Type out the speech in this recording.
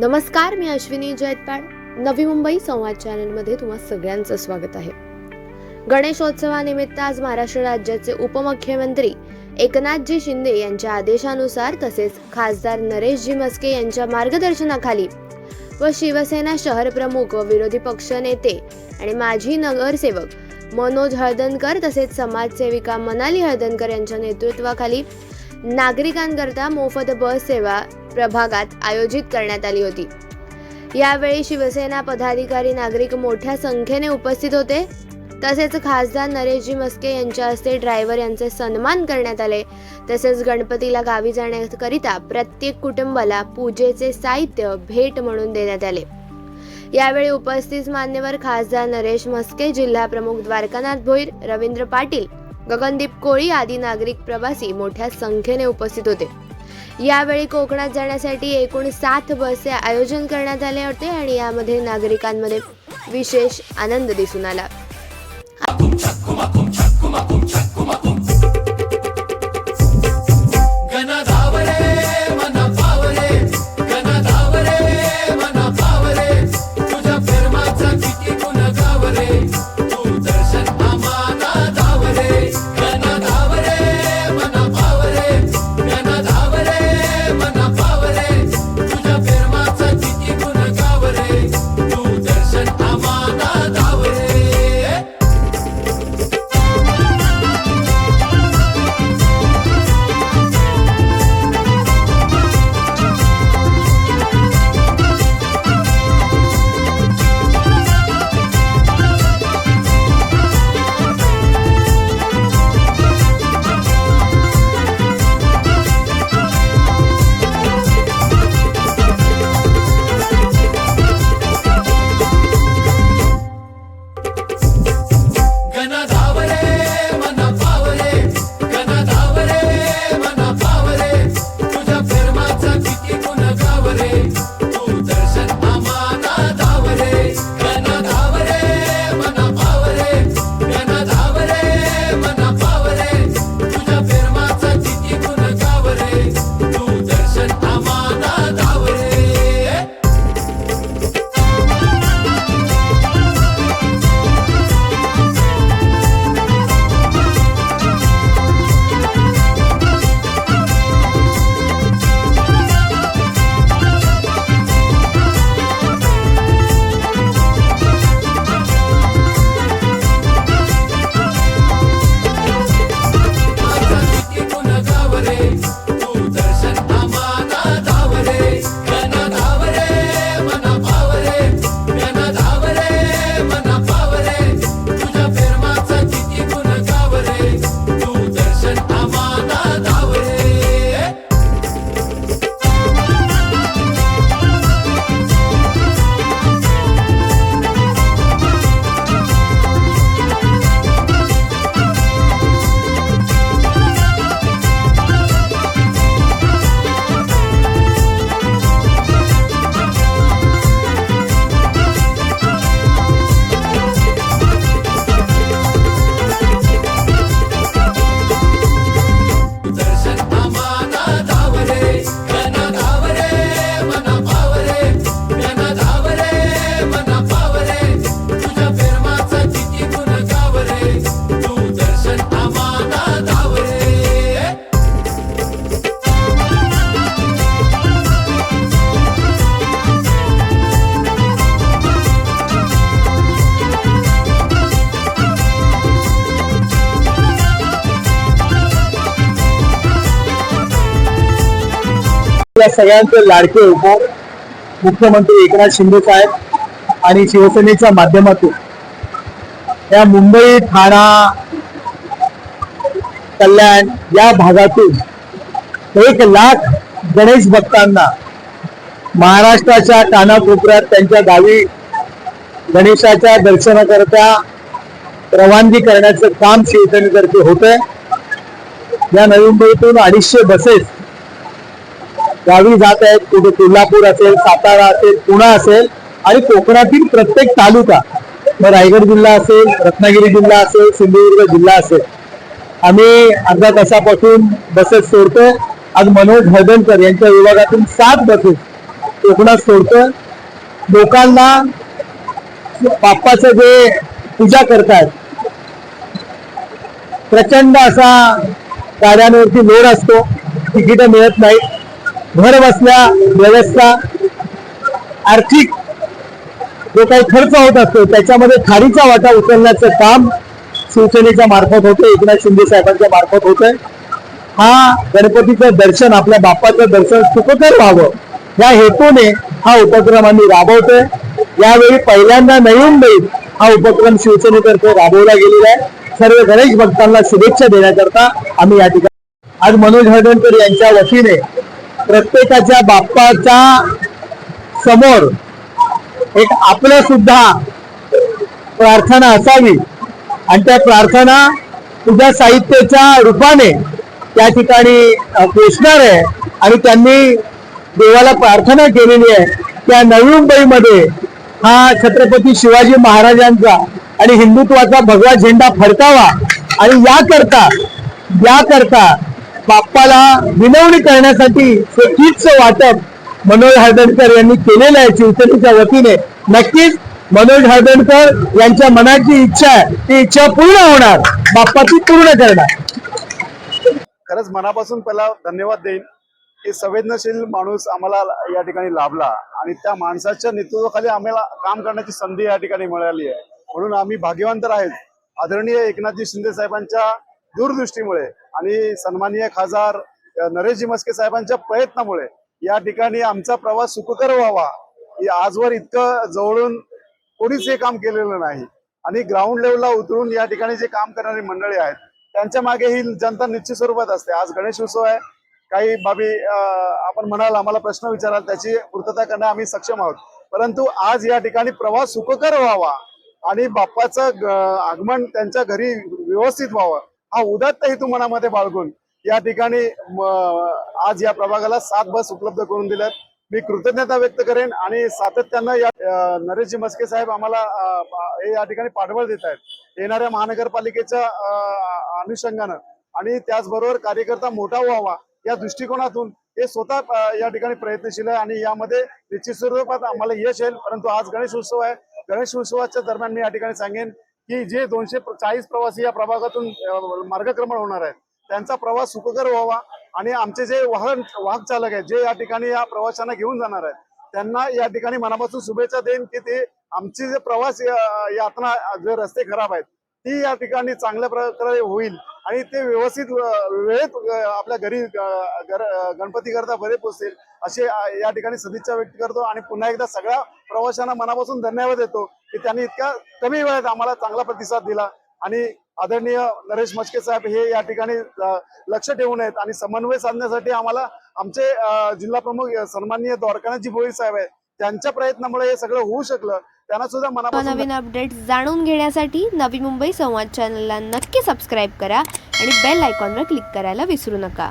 नमस्कार मी अश्विनी जयतपाळ नवी मुंबई संवाद चॅनलमध्ये तुम्हा सगळ्यांचं स्वागत आहे. गणेशोत्सवानिमित्त आज महाराष्ट्र राज्याचे उपमुख्यमंत्री एकनाथजी शिंदे यांच्या आदेशानुसार तसेच खासदार नरेशजी मस्के यांच्या मार्गदर्शनाखाली व शिवसेना शहर प्रमुख व विरोधी पक्ष नेते आणि माजी नगरसेवक मनोज हळदणकर तसेच समाजसेविका मनाली हळदणकर यांच्या नेतृत्वाखाली नागरिकांकरता मोफत बस सेवा प्रभागात आयोजित करण्यात आली होती. यावेळी शिवसेना पदाधिकारी नागरिक मोठ्या संख्येने उपस्थित होते. तसेच खासदार नरेशजी मस्के यांच्या हस्ते ड्रायव्हर यांचे सन्मान करण्यात आले. तसेच गणपतीला गावी जाण्याकरिता प्रत्येक कुटुंबाला पूजेचे साहित्य भेट म्हणून देण्यात आले. यावेळी उपस्थित मान्यवर खासदार नरेश मस्के जिल्हा प्रमुख द्वारकानाथ भोईर रवींद्र पाटील गगनदीप कोळी आदी नागरिक प्रवासी मोठ्या संख्येने उपस्थित होते. यावेळी कोकणात जाण्यासाठी एकूण सात बसचे आयोजन करण्यात आले होते आणि यामध्ये नागरिकांमध्ये विशेष आनंद दिसून आला. या सगळ्यांचे लाडके उप मुख्यमंत्री एकनाथ शिंदे साहेब आणि शिवसेनेच्या माध्यमातून या मुंबई ठाणा कल्याण या भागातून एक लाख गणेश भक्तांना महाराष्ट्राच्या कानाकोपऱ्यात त्यांच्या गावी गणेशाच्या दर्शनाकरता रवानगी करण्याचं काम शिवसेनेतर्फे होत आहे या नवी मुंबईतून अडीचशे बसेस गावी जात आहेत. कुठे कोल्हापूर असेल सातारा असेल पुणा असेल आणि कोकणातील प्रत्येक तालुका. मग रायगड जिल्हा असेल रत्नागिरी जिल्हा असेल सिंधुदुर्ग जिल्हा असेल. आम्ही अर्धा तासापासून बसेस सोडतोय. आज मनोज हळदणकर यांच्या विभागातून सात बसेस कोकणात सोडतो लोकांना बाप्पाचं जे पूजा करतात प्रचंड असा गाड्यांवरती लोड असतो. तिकीट मिळत नाहीत. घर बसल्या व्यवस्था आर्थिक जो काही खर्च होत असतो त्याच्यामध्ये खारीचा वाटा उचलण्याचं काम शिवसेनेच्या मार्फत होतं एकनाथ शिंदे साहेबांच्या मार्फत होतंय. हा गणपतीचं दर्शन आपल्या बाप्पाचं दर्शन सुखकर व्हावं या हेतूने हा उपक्रम आम्ही राबवतोय. यावेळी पहिल्यांदा नवीन मुंबईत हा उपक्रम शिवसेनेतर्फे राबवला गेलेला आहे. सर्व गणेश भक्तांना शुभेच्छा देण्याकरता आम्ही या ठिकाणी आज मनोज हळदणकर यांच्या वतीने प्रत्येकाच्या बाप्पाच्या समोर एक आपलं सुद्धा प्रार्थना असावी. आणि त्या प्रार्थना तुझ्या साहित्याच्या रूपाने त्या ठिकाणी पोचणार आहे. आणि त्यांनी देवाला प्रार्थना केलेली आहे. त्या नवी मुंबईमध्ये हा छत्रपती शिवाजी महाराजांचा आणि हिंदुत्वाचा भगवा झेंडा फडकावा. आणि याकरता याकरता बाप्पाला विनवणी करण्यासाठी हे किटचं वाटप मनोज हळदणकर यांनी केलेलं आहे शिवसेनेच्या वतीने. नक्कीच मनोज हळदणकर यांच्या मनाची इच्छा आहे. ती इच्छा पूर्ण होणार. बाप्पा ती पूर्ण करणार. खरंच मनापासून पहिला धन्यवाद देईन की संवेदनशील माणूस आम्हाला या ठिकाणी लाभला आणि त्या माणसाच्या नेतृत्वाखाली आम्हाला काम करण्याची संधी या ठिकाणी मिळाली आहे. म्हणून आम्ही भाग्यवान तर आहेत आदरणीय एकनाथजी शिंदे साहेबांच्या दूरदृष्टीमुळे आणि सन्माननीय खासदार नरेशजी मस्के साहेबांच्या प्रयत्नामुळे या ठिकाणी आमचा प्रवास सुखकर व्हावा. आजवर इतकं जवळून कोणीच हे काम केलेलं नाही. आणि ग्राउंड लेवलला उतरून या ठिकाणी जे काम करणारी मंडळी आहेत त्यांच्या मागे ही जनता निश्चित स्वरूपात असते. आज गणेश उत्सव आहे. काही बाबी आपण म्हणाल आम्हाला प्रश्न विचाराल त्याची पूर्तता करणं आम्ही सक्षम आहोत. परंतु आज या ठिकाणी प्रवास सुखकर व्हावा आणि बाप्पाचं आगमन त्यांच्या घरी व्यवस्थित व्हावं. हा उदात्त हेतू मनामध्ये बाळगून या ठिकाणी आज या प्रभागाला सात बस उपलब्ध करून दिल्यात. मी कृतज्ञता व्यक्त करेन आणि सातत्यानं या नरेशजी मस्के साहेब आम्हाला हे या ठिकाणी पाठबळ देत आहेत येणाऱ्या महानगरपालिकेच्या अनुषंगानं आणि त्याचबरोबर कार्यकर्ता मोठा व्हावा या दृष्टिकोनातून हे स्वतः या ठिकाणी प्रयत्नशील आहे आणि यामध्ये निश्चित स्वरूपात आम्हाला यश येईल. परंतु आज गणेश उत्सव आहे. गणेश उत्सवाच्या दरम्यान मी या ठिकाणी सांगेन की जे दोनशे चाळीस प्रवासी या प्रभागातून मार्गक्रमण होणार आहेत त्यांचा प्रवास सुखकर व्हावा आणि आमचे जे वाहन वाहक चालक आहेत जे या ठिकाणी या प्रवाशांना घेऊन जाणार आहेत त्यांना या ठिकाणी मनापासून शुभेच्छा देईन की ते आमची जे प्रवास यातना जे रस्ते खराब आहेत ती या ठिकाणी चांगल्या प्रकारे होईल. आणि ते व्यवस्थित वेळेत आपल्या घरी गणपती करता बरे पोचतील असे या ठिकाणी सदिच्छा व्यक्त करतो. आणि पुन्हा एकदा सगळ्या प्रवाशांना मनापासून धन्यवाद देतो की त्यांनी इतक्या कमी वेळेत आम्हाला चांगला प्रतिसाद दिला. आणि आदरणीय नरेश मचके साहेब हे या ठिकाणी लक्ष ठेवून आहेत आणि समन्वय साधण्यासाठी आम्हाला आमचे जिल्हा प्रमुख सन्माननीय द्वारकानाथजी भोईर साहेब आहेत त्यांच्या प्रयत्नामुळे हे सगळं होऊ शकलं. त्यांना सुद्धा मनापासून नवीन अपडेट्स जाणून घेण्यासाठी नवी मुंबई संवाद चॅनलला नक्की सबस्क्राईब करा आणि बेल आयकॉनवर क्लिक करायला विसरू नका.